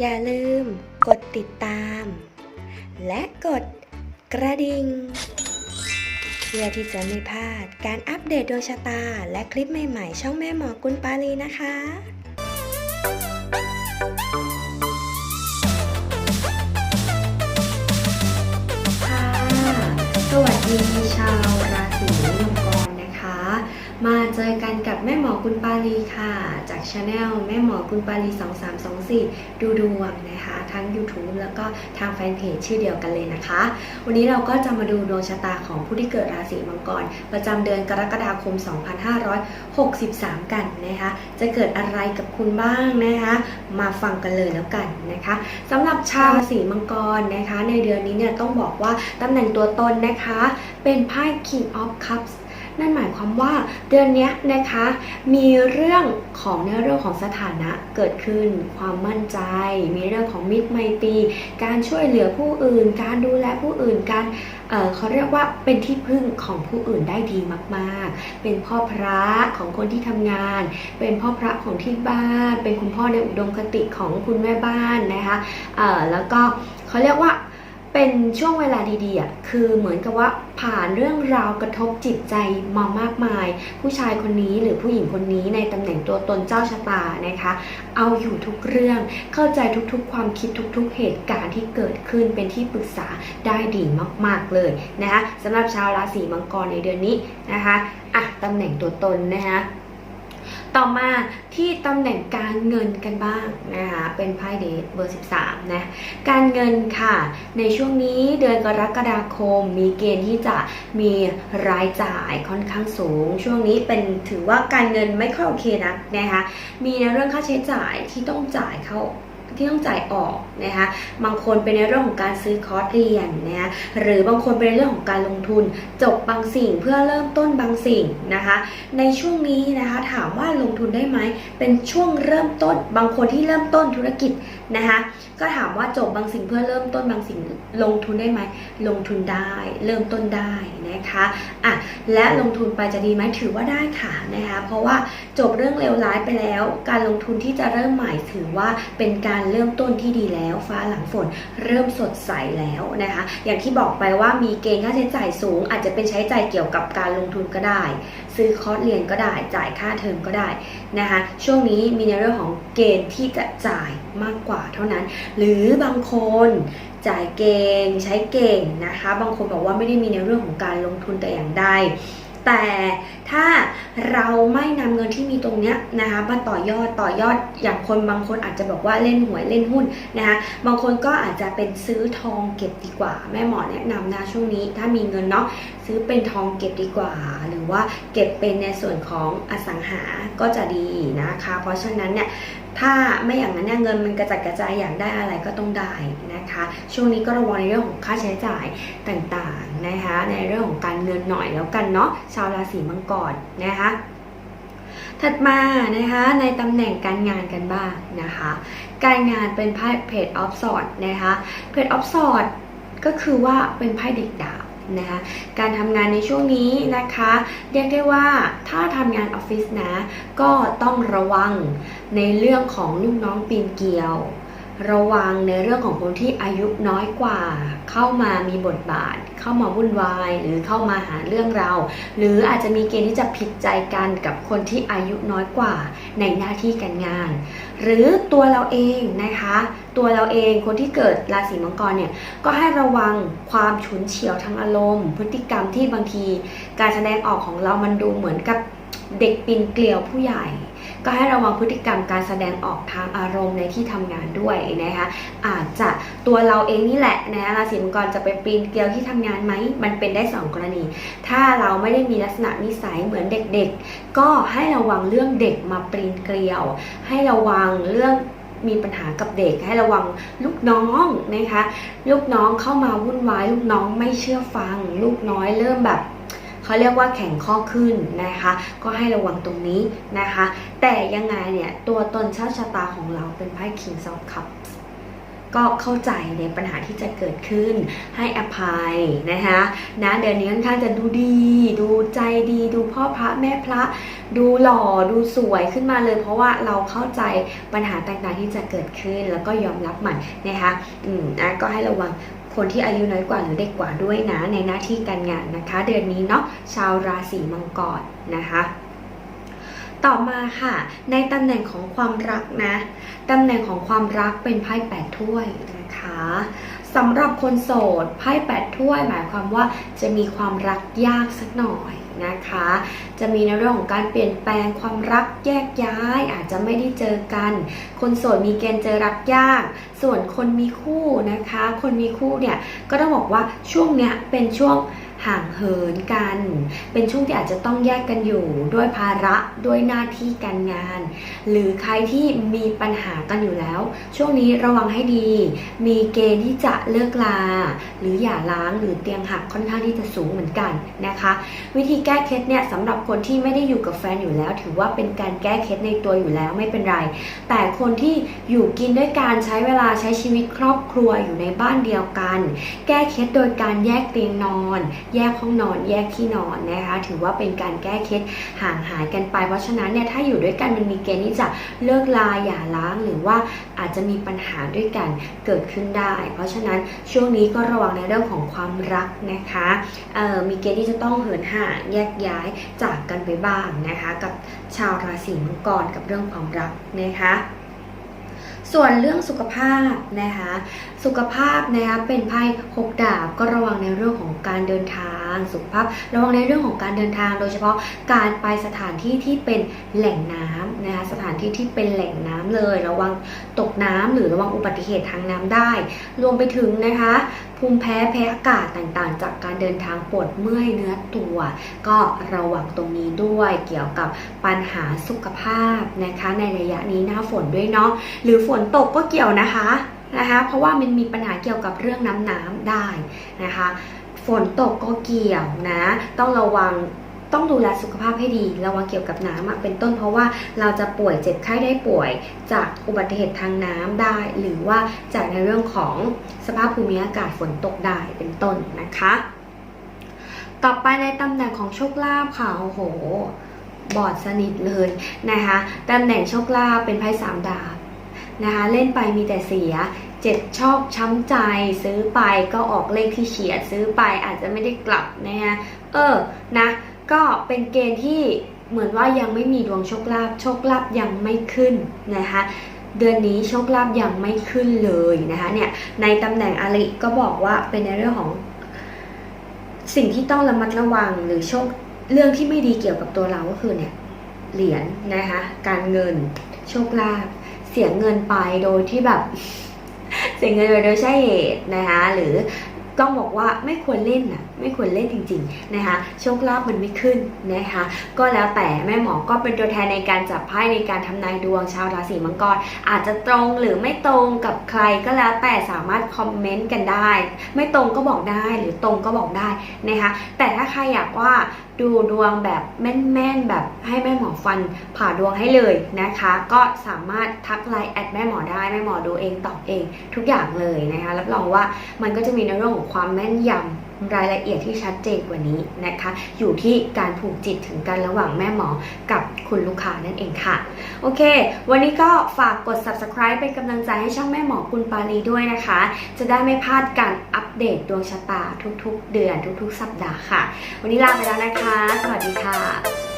อย่าลืมกดติดตาม และกดกระดิ่งเพื่อที่จะไม่พลาดการอัปเดตดวงชะตา และคลิปใหม่ๆ ช่องแม่หมอกุลปาลีนะคะค่ะสวัสดีชาว มาเจอกันกับแม่หมอกุลปาลีค่ะ จากช anel แม่หมอกุลปาลี 2324 ดูดวงนะคะ ทั้ง YouTube แล้วก็ทางแฟนเพจชื่อเดียวกันเลยนะคะ วันนี้เราก็จะมาดูดวงชะตาของผู้ที่เกิดราศีมังกร ประจำเดือนกรกฎาคม 2563 กันนะคะ จะเกิดอะไรกับคุณบ้างนะคะ มาฟังกันเลยแล้วกันนะคะสำหรับชาวราศีมังกรนะคะ ในเดือนนี้เนี่ยต้องบอกว่าตำแหน่งตัวตนนะคะ เป็นไพ่ King of Cups นั่นหมายความว่าเดือนนี้นะคะ มีเรื่องของในเรื่องของสถานะเกิดขึ้น ความมั่นใจ มีเรื่องของมิตรไมตรีการช่วยเหลือผู้อื่น การดูแลผู้อื่นการเเขาเรียกว่าเป็นที่พึ่งของผู้อื่นได้ดีมากๆ เป็นพ่อพระของคนที่ทำงาน เป็นพ่อพระของที่บ้าน เป็นคุณพ่อในอุดมคติของคุณแม่บ้านนะคะแล้วก็เขาเรียกว่าเป็นช่วงเวลาดีๆอะคือเหมือนกับว่า ผ่านเรื่องราวกระทบจิตใจมามากมาย ผู้ชายคนนี้หรือผู้หญิงคนนี้ในตำแหน่งตัวตนเจ้าชะตานะคะ เอาอยู่ทุกเรื่องเข้าใจทุกๆ ความคิดทุกๆ เหตุการณ์ที่เกิดขึ้นเป็นที่ปรึกษาได้ดีมากๆเลยนะคะสำหรับชาวราศีมังกรในเดือนนี้นะคะอะตำแหน่งตัวตนนะคะ ต่อมาที่ตำแหน่งการเงินกันบ้างนะคะเป็นไพ่เดทเบอร์ 13นะการเงินค่ะ ในช่วงนี้เดือนกรกฎาคม มีเกณฑ์ที่จะมีรายจ่ายค่อนข้างสูง ช่วงนี้เป็นถือว่าการเงินไม่ค่อยโอเคนักนะคะมีในเรื่องค่าใช้จ่ายที่ต้องจ่ายเข้า ที่ต้องจ่ายออกนะคะบางคนเป็นในเรื่องของการซื้อคอร์สเรียนนะคะหรือบางคนเป็นในเรื่องของการลงทุน จบบางสิ่งเพื่อเริ่มต้นบางสิ่งนะคะ ในช่วงนี้นะคะถามว่าลงทุนได้ไหมเป็นช่วงเริ่มต้น บางคนที่เริ่มต้นธุรกิจนะคะก็ถามว่าจบบางสิ่งเพื่อเริ่มต้นบางสิ่งลงทุนได้ไหมลงทุนได้ เริ่มต้นได้ นะคะอะและลงทุนไปจะดีไหมถือว่าได้ค่ะนะคะเพราะว่าจบเรื่องเลวร้ายไปแล้ว การลงทุนที่จะเริ่มใหม่ถือว่าเป็นการเริ่มต้นที่ดีแล้ว ฟ้าหลังฝนเริ่มสดใสแล้วนะคะอย่างที่บอกไปว่ามีเกณฑ์ค่าใช้จ่ายสูง อาจจะเป็นใช้จ่ายเกี่ยวกับการลงทุนก็ได้ ซื้อคอร์สเรียนก็ได้จ่ายค่าเทอมก็ได้นะคะช่วงนี้มีในเรื่องของเกณฑ์ที่จะจ่ายมากกว่าเท่านั้น หรือบางคน จ่ายเก่งใช้เก่งนะคะ บางคนบอกว่าไม่ได้มีในเรื่องของการลงทุนแต่อย่างใดแต่ถ้าเราไม่นำเงินที่มีตรงเนี้ยนะคะมาต่อยอดต่อยอดอย่างคนบางคนอาจจะบอกว่าเล่นหวยเล่นหุ้นนะคะบางคนก็อาจจะเป็นซื้อทองเก็บดีกว่า แม่หมอแนะนำนะช่วงนี้ถ้ามีเงินเนาะซื้อเป็นทองเก็บดีกว่า หรือว่าเก็บเป็นในส่วนของอสังหาก็จะดีนะคะ เพราะฉะนั้นเนี่ย ถ้าไม่อย่างนั้นเนี่ยเงินมันกระจัดกระจายอยากได้อะไรก็ต้องได้นะคะ ช่วงนี้ก็ระวังในเรื่องของค่าใช้จ่ายต่างๆนะคะ ในเรื่องของการเงินหน่อยแล้วกันเนาะชาวราศีมังกรนะคะถัดมานะคะในตำแหน่งการงานกันบ้างนะคะ การงานเป็นไพ่เพจออฟสอดนะคะเพจออฟสอดก็คือว่าเป็นไพ่เด็กดาบ นะคะการทำงานในช่วงนี้นะคะ เรียกได้ว่าถ้าทำงานออฟฟิศนะ ก็ต้องระวังในเรื่องของลูกน้องปีนเกลียว ระวังในเรื่องของคนที่อายุน้อยกว่า เข้ามามีบทบาท เข้ามาวุ่นวาย หรือเข้ามาหาเรื่องเรา หรืออาจจะมีเกณฑ์ที่จะผิดใจกันกับคนที่อายุน้อยกว่าในหน้าที่การงาน หรือตัวเราเองนะคะ ตัวเราเองคนที่เกิดราศีมังกรเนี่ยก็ให้ระวังความฉุนเฉียวทางอารมณ์ พฤติกรรมที่บางทีการแสดงออกของเรามันดูเหมือนกับเด็กปีนเกลียวผู้ใหญ่ ก็ให้ระวังพฤติกรรมการแสดงออกทางอารมณ์ในที่ทำงานด้วยนะคะอาจจะตัวเราเองนี่แหละนะคะราศีมังกรจะไปปีนเกลียวที่ทำงานไหมมันเป็นได้สองกรณี ถ้าเราไม่ได้มีลักษณะนิสัยเหมือนเด็กๆ ก็ให้ระวังเรื่องเด็กมาปีนเกลียว ให้ระวังเรื่อง มีปัญหากับเด็กให้ระวังลูกน้องนะคะ ลูกน้องเข้ามาวุ่นวายลูกน้องไม่เชื่อฟัง ลูกน้อยเริ่มแบบเขาเรียกว่าแข็งข้อขึ้นนะคะ ก็ให้ระวังตรงนี้นะคะ แต่ยังไงเนี่ยตัวตนชาติชะตาของเราเป็นไพ่ King of Cups ก็เข้าใจในปัญหาที่จะเกิดขึ้นให้อภัยนะคะนะเดือนนี้ค่อนข้างจะดูดี ดูใจดี ดูพ่อพระแม่พระ ดูหล่อดูสวยขึ้นมาเลย เพราะว่าเราเข้าใจปัญหาต่างๆที่จะเกิดขึ้น แล้วก็ยอมรับมันนะคะอืมนะก็ให้ระวังคนที่อายุน้อยกว่าหรือเด็กกว่าด้วยนะในหน้าที่การงานนะคะ เดือนนี้เนาะชาวราศีมังกรนะคะ ต่อมาค่ะ ในตำแหน่งของความรักนะตำแหน่งของความรักเป็นไพ่แปดถ้วยนะคะสำหรับคนโสดไพ่แปดถ้วยหมายความว่าจะมีความรักยากสักหน่อยนะคะ จะมีในเรื่องของการเปลี่ยนแปลงความรักแยกย้าย อาจจะไม่ได้เจอกัน คนโสดมีเกณฑ์เจอรักยาก ส่วนคนมีคู่นะคะ คนมีคู่เนี่ยก็ต้องบอกว่าช่วงเนี้ยเป็นช่วง ห่างเหินกัน เป็นช่วงที่อาจจะต้องแยกกันอยู่ด้วยภาระด้วยหน้าที่การงาน หรือใครที่มีปัญหากันอยู่แล้ว ช่วงนี้ระวังให้ดี มีเกณฑ์ที่จะเลิกลา หรือหย่าร้างหรือเตียงหักค่อนข้างที่จะสูงเหมือนกันนะคะ วิธีแก้เคล็ดเนี่ยสำหรับคนที่ไม่ได้อยู่กับแฟนอยู่แล้ว ถือว่าเป็นการแก้เคล็ดในตัวอยู่แล้วไม่เป็นไร แต่คนที่อยู่กินด้วยการใช้เวลาใช้ชีวิตครอบครัวอยู่ในบ้านเดียวกัน แก้เคล็ดโดยการแยกเตียงนอนแยกห้องนอน แยกที่นอนนะคะ ถือว่าเป็นการแก้เคล็ดห่างหายกันไป เพราะฉะนั้นเนี่ยถ้าอยู่ด้วยกันมันมีเกณฑ์ที่จะเลิกลาหย่าร้างหรือว่าอาจจะมีปัญหาด้วยกันเกิดขึ้นได้ เพราะฉะนั้นช่วงนี้ก็ระวังในเรื่องของความรักนะคะมีเกณฑ์ที่จะต้องเหินห่างแยกย้ายจากกันไปบ้างนะคะ กับชาวราศีมังกรกับเรื่องความรักนะคะ ส่วนเรื่องสุขภาพนะคะ สุขภาพนะคะเป็นไพ่หกดาบก็ระวังในเรื่องของการเดินทาง สุขภาพระวังในเรื่องของการเดินทาง โดยเฉพาะการไปสถานที่ที่เป็นแหล่งน้ำนะคะสถานที่ที่เป็นแหล่งน้ำเลย ระวังตกน้ำหรือระวังอุบัติเหตุทางน้ำได้ รวมไปถึงนะคะ ภูมิแพ้แพ้อากาศต่างๆ จากการเดินทางปวดเมื่อยเนื้อตัว ก็ระวังตรงนี้ด้วยเกี่ยวกับปัญหาสุขภาพนะคะ ในระยะนี้หน้าฝนด้วยเนาะหรือฝนตกก็เกี่ยวนะคะนะคะ เพราะว่ามันมีปัญหาเกี่ยวกับเรื่องน้ำน้ำได้นะคะ ฝนตกก็เกี่ยวนะ ต้องระวัง ต้องดูแลสุขภาพให้ดีระวังเกี่ยวกับน้ำเป็นต้นเพราะว่าเราจะป่วยเจ็บไข้ได้ป่วย จากอุบัติเหตุทางน้ำได้ หรือว่าจากในเรื่องของสภาพภูมิอากาศฝนตกได้เป็นต้นนะคะ ต่อไปในตำแหน่งของโชคลาภค่ะโอ้โห บอดสนิทเลยนะคะตำแหน่งโชคลาภเป็นไพ่สามดาบนะคะเล่นไปมีแต่เสียเจ็บชอกช้ำใจซื้อไปก็ออกเลขที่เฉียดซื้อไปอาจจะไม่ได้กลับนะคะเออนะ ก็เป็นเกณฑ์ที่เหมือนว่ายังไม่มีดวงโชคลาภโชคลาภยังไม่ขึ้นนะคะเดือนนี้โชคลาภยังไม่ขึ้นเลยนะคะเนี่ยในตำแหน่งอริก็บอกว่าเป็นในเรื่องของ สิ่งที่ต้องระมัดระวังหรือโชคเรื่องที่ไม่ดีเกี่ยวกับตัวเราก็คือเนี่ยเหรียญนะคะการเงินโชคลาภเสียเงินไปโดยที่แบบ เสียเงินไปโดยใช่เหตุนะคะหรือต้องบอกว่าไม่ควรเล่นน่ะ ไม่ควรเล่นจริงๆนะคะโชคลาภมันไม่ขึ้นนะคะก็แล้วแต่แม่หมอก็เป็นตัวแทนในการจับไพ่ในการทำนายดวงชาวราศีมังกร อาจจะตรงหรือไม่ตรงกับใครก็แล้วแต่สามารถคอมเมนต์กันได้ ไม่ตรงก็บอกได้หรือตรงก็บอกได้นะคะแต่ถ้าใครอยากว่าดูดวงแบบแม่นๆแบบให้แม่หมอฟันผ่าดวงให้เลยนะคะ ก็สามารถทักไลน์แอดแม่หมอได้แม่หมอดูเองตอบเองทุกอย่างเลยนะคะรับรองว่ามันก็จะมีในเรื่องของความแม่นยำ รายละเอียดที่ชัดเจนกว่านี้นะคะ อยู่ที่การผูกจิตถึงกันระหว่างแม่หมอกับคุณลูกค้านั่นเองค่ะ โอเค วันนี้ก็ฝากกด subscribe เป็นกำลังใจให้ช่องแม่หมอคุณปาลีด้วยนะคะ จะได้ไม่พลาดการอัปเดตดวงชะตาทุกๆ เดือนทุกๆ สัปดาห์ค่ะ วันนี้ลาไปแล้วนะคะ สวัสดีค่ะ